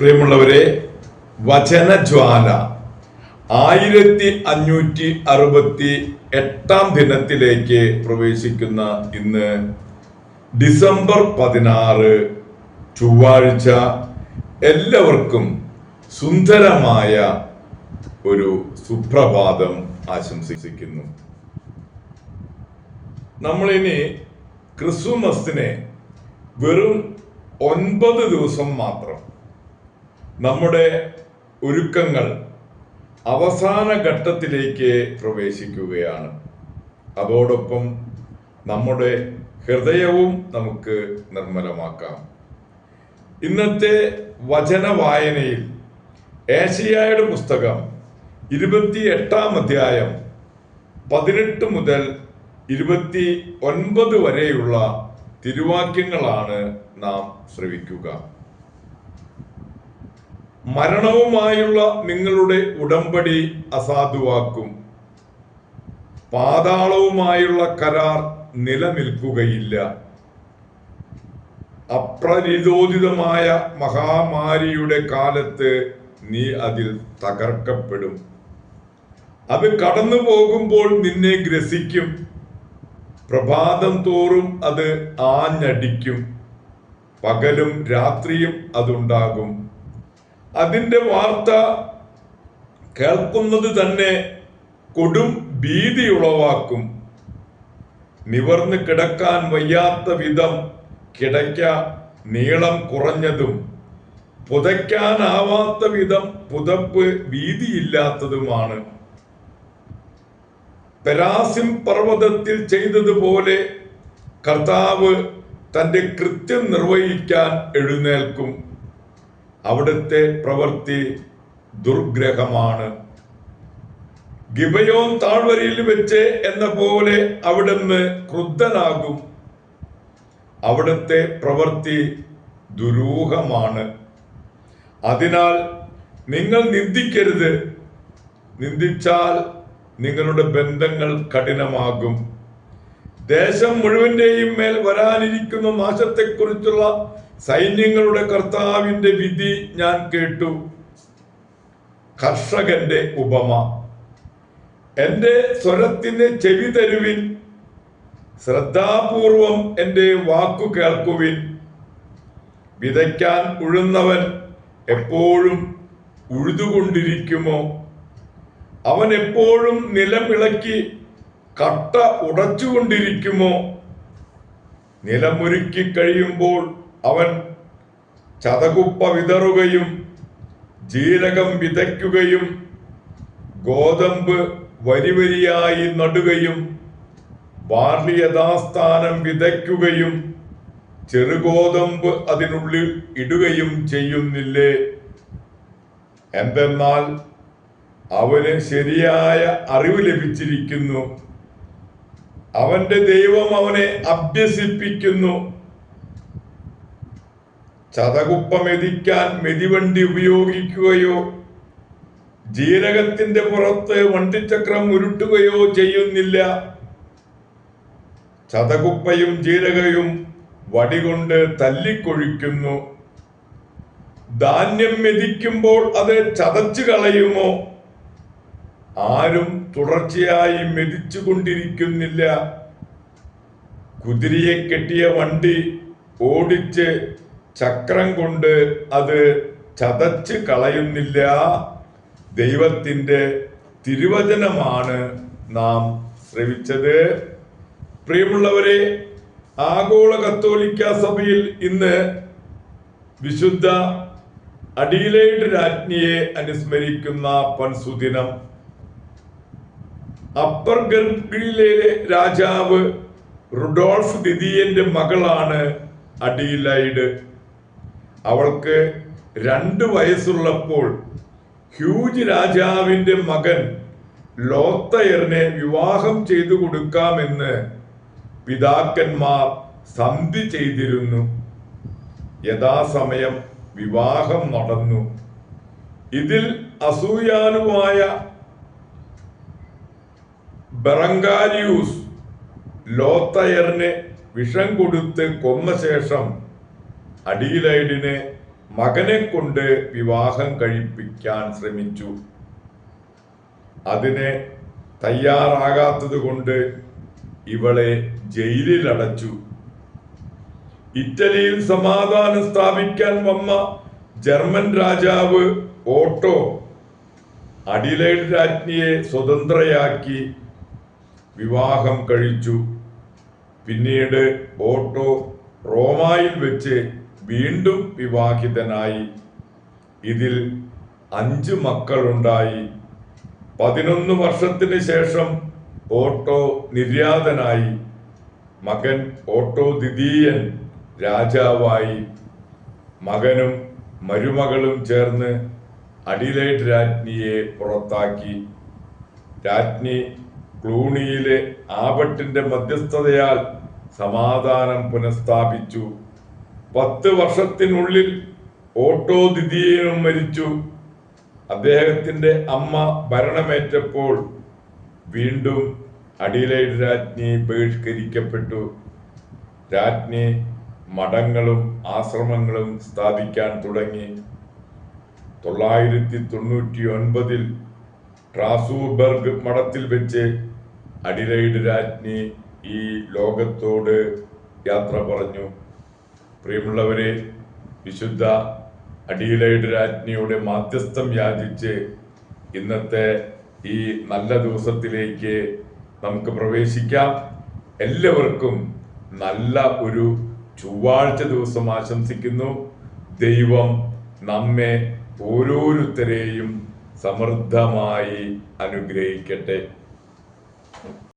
പ്രിയമുള്ളവരെ വചനജ്വാല ആയിരത്തി അഞ്ഞൂറ്റി അറുപത്തി എട്ടാം ദിനത്തിലേക്ക് പ്രവേശിക്കുന്ന ഇന്ന് ഡിസംബർ പതിനാറ് ചൊവ്വാഴ്ച എല്ലാവർക്കും സുന്ദരമായ ഒരു സുപ്രഭാതം ആശംസിക്കുന്നു. നമ്മളിനി ക്രിസ്തുമസിനെ വെറും ഒൻപത് ദിവസം മാത്രം നമ്മുടെ ഒരുക്കങ്ങൾ അവസാന ഘട്ടത്തിലേക്ക് പ്രവേശിക്കുകയാണ്. അതോടൊപ്പം നമ്മുടെ ഹൃദയവും നമുക്ക് നിർമ്മലമാക്കാം. ഇന്നത്തെ വചന വായനയിൽ ഏഷ്യായുടെ പുസ്തകം ഇരുപത്തി എട്ടാം അധ്യായം പതിനെട്ട് മുതൽ ഇരുപത്തി ഒൻപത് വരെയുള്ള തിരുവാക്യങ്ങളാണ് നാം ശ്രവിക്കുക. മരണവുമായുള്ള നിങ്ങളുടെ ഉടമ്പടി അസാധുവാക്കും. പാതാളവുമായുള്ള കരാർ നിലനിൽക്കുകയില്ല. അപ്രതിരോധിതമായ മഹാമാരിയുടെ കാലത്ത് നീ അതിൽ തകർക്കപ്പെടും. അത് കടന്നു പോകുമ്പോൾ നിന്നെ ഗ്രസിക്കും. പ്രഭാതം തോറും അത് ആഞ്ഞടിക്കും. പകലും രാത്രിയും അതുണ്ടാകും. അതിന്റെ വാർത്ത കേൾക്കുന്നത് തന്നെ കൊടും ഭീതി ഉളവാക്കും. നിവർന്ന് കിടക്കാൻ വയ്യാത്ത വിധം കിടക്ക നീളം കുറഞ്ഞതും പുതയ്ക്കാനാവാത്ത വിധം പുതപ്പ് വീതിയില്ലാത്തതുമാണ്. പെരാസിം പർവതത്തിൽ ചെയ്തതുപോലെ കർത്താവ് തന്റെ കൃത്യം നിർവഹിക്കാൻ എഴുന്നേൽക്കും. അവിടുത്തെ പ്രവൃത്തി ദുർഗ്രഹമാണ്. ഗിബയോൻ താഴ്വരയിൽ വെച്ച് എന്ന പോലെ അവിടുന്ന് ക്രുദ്ധനാകും. അവിടുത്തെ പ്രവൃത്തി ദുരൂഹമാണ്. അതിനാൽ നിങ്ങൾ നിന്ദിക്കരുത്. നിന്ദിച്ചാൽ നിങ്ങളുടെ ബന്ധങ്ങൾ കഠിനമാകും. ദേശം മുഴുവന്റെയും മേൽ വരാനിരിക്കുന്ന നാശത്തെക്കുറിച്ചുള്ള സൈന്യങ്ങളുടെ കർത്താവിന്റെ വിധി ഞാൻ കേട്ടു. കർഷകന്റെ ഉപമ. എന്റെ സ്വരത്തിന് ചെവി തരുവിൻ ശ്രദ്ധാപൂർവം എന്റെ വാക്കു കേൾക്കുവിൻ. വിതയ്ക്കാൻ ഉഴുന്നവൻ എപ്പോഴും ഉഴുതുകൊണ്ടിരിക്കുമോ? അവൻ എപ്പോഴും നിലമിളക്കി കട്ട ഉടച്ചുകൊണ്ടിരിക്കുമോ? നിലമൊരുക്കി കഴിയുമ്പോൾ അവൻ ചതകുപ്പ വിതറുകയും ജീരകം വിതയ്ക്കുകയും ഗോതമ്പ് വരിവരിയായി നടുകയും ബാർലി യഥാസ്ഥാനം വിതയ്ക്കുകയും ചെറുഗോതമ്പ് അതിനുള്ളിൽ ഇടുകയും ചെയ്യുന്നില്ലേ? എന്തെന്നാൽ അവന് ശരിയായ അറിവ് ലഭിച്ചിരിക്കുന്നു. അവന്റെ ദൈവം അവനെ അഭ്യസിപ്പിക്കുന്നു. ചതകുപ്പ മെതിക്കാൻ മെതിവണ്ടി ഉപയോഗിക്കുകയോ ജീരകത്തിന്റെ പുറത്ത് വണ്ടിച്ചക്രം ഉരുട്ടുകയോ ചെയ്യുന്നില്ല. ചതകുപ്പയും ജീരകയും വടികൊണ്ട് തല്ലിക്കൊഴിക്കുന്നു. ധാന്യം മെതിക്കുമ്പോൾ അത് ചതച്ചു കളയുമോ? ആരും തുടർച്ചയായി മെതിച്ചു കൊണ്ടിരിക്കുന്നില്ല കുതിരയെ കെട്ടിയ വണ്ടി ഓടിച്ച് ചക്രം കൊണ്ട് അത് ചതച്ച് കളയുന്നില്ല. ദൈവത്തിന്റെ തിരുവചനമാണ് നാം ശ്രവിച്ചത്. പ്രിയമുള്ളവരെ ആഗോള കത്തോലിക്ക സഭയിൽ ഇന്ന് വിശുദ്ധ അഡീലൈഡ് രാജ്ഞിയെ അനുസ്മരിക്കുന്ന പൻസുദിനം അപ്പർ ഗർഗിലെ രാജാവ് റുഡോൾഫ് ദിദിയന്റെ മകളാണ് അഡീലൈഡ്. അവൾക്ക് രണ്ട് വയസ്സുള്ളപ്പോൾ ഹ്യൂജ് രാജാവിന്റെ മകൻ ലോത്തയറിനെ വിവാഹം ചെയ്തു കൊടുക്കാമെന്ന് പിതാക്കന്മാർ സന്ധി ചെയ്തിരുന്നു. യഥാസമയം വിവാഹം നടന്നു. ഇതിൽ അസൂയാനുവായ ബറങ്കാരിയൂസ് ലോത്തയറിന് വിഷം കൊടുത്ത് കൊന്ന ശേഷം അഡീലൈഡിനെ മകനെ കൊണ്ട് വിവാഹം കഴിപ്പിക്കാൻ ശ്രമിച്ചു. അതിന് തയ്യാറാകാത്തത് കൊണ്ട് ഇവളെ ജയിലിൽ അടച്ചു ഇറ്റലിയിൽ സമാധാനം സ്ഥാപിക്കാൻ വന്ന ജർമ്മൻ രാജാവ് ഓട്ടോ അഡിലൈഡ് രാജ്ഞിയെ സ്വതന്ത്രയാക്കി വിവാഹം കഴിച്ചു. പിന്നീട് ഓട്ടോ റോമായിൽ വെച്ച് വീണ്ടും വിവാഹിതനായി ഇതിൽ അഞ്ച് മക്കളുണ്ടായി. പതിനൊന്ന് വർഷത്തിന് ശേഷം ഓട്ടോ നിര്യാതനായി. മകൻ ഓട്ടോ ദ്വിതീയൻ രാജാവായി. മകനും മരുമകളും ചേർന്ന് അഡിലൈഡ് രാജ്ഞിയെ പുറത്താക്കി. രാജ്ഞി ക്ലൂണിയിലെ ആബട്ടിന്റെ മധ്യസ്ഥതയാൽ സമാധാനം പുനഃസ്ഥാപിച്ചു. പത്ത് വർഷത്തിനുള്ളിൽ ഓട്ടോ ദ്വിതീയനും മരിച്ചു. അദ്ദേഹത്തിന്റെ അമ്മ ഭരണമേറ്റപ്പോൾ വീണ്ടും അഡിലൈഡ് രാജ്ഞി ബഹിഷ്കരിക്കപ്പെട്ടു. രാജ്ഞി മഠങ്ങളും ആശ്രമങ്ങളും സ്ഥാപിക്കാൻ തുടങ്ങി. തൊള്ളായിരത്തി തൊണ്ണൂറ്റി ഒൻപതിൽ ട്രാസൂബർഗ് മഠത്തിൽ വെച്ച് അഡിലൈഡ് രാജ്ഞി ഈ ലോകത്തോട് യാത്ര പറഞ്ഞു. പ്രിയമുള്ളവരെ വിശുദ്ധ അഡിലൈഡ് രാജ്ഞിയുടെ മാധ്യസ്ഥം യാചിച്ച് ഇന്നത്തെ ഈ നല്ല ദിവസത്തിലേക്ക് നമുക്ക് പ്രവേശിക്കാം. എല്ലാവർക്കും നല്ല ഒരു ചൊവ്വാഴ്ച ദിവസം ആശംസിക്കുന്നു. ദൈവം നമ്മെ ഓരോരുത്തരെയും സമൃദ്ധമായി അനുഗ്രഹിക്കട്ടെ.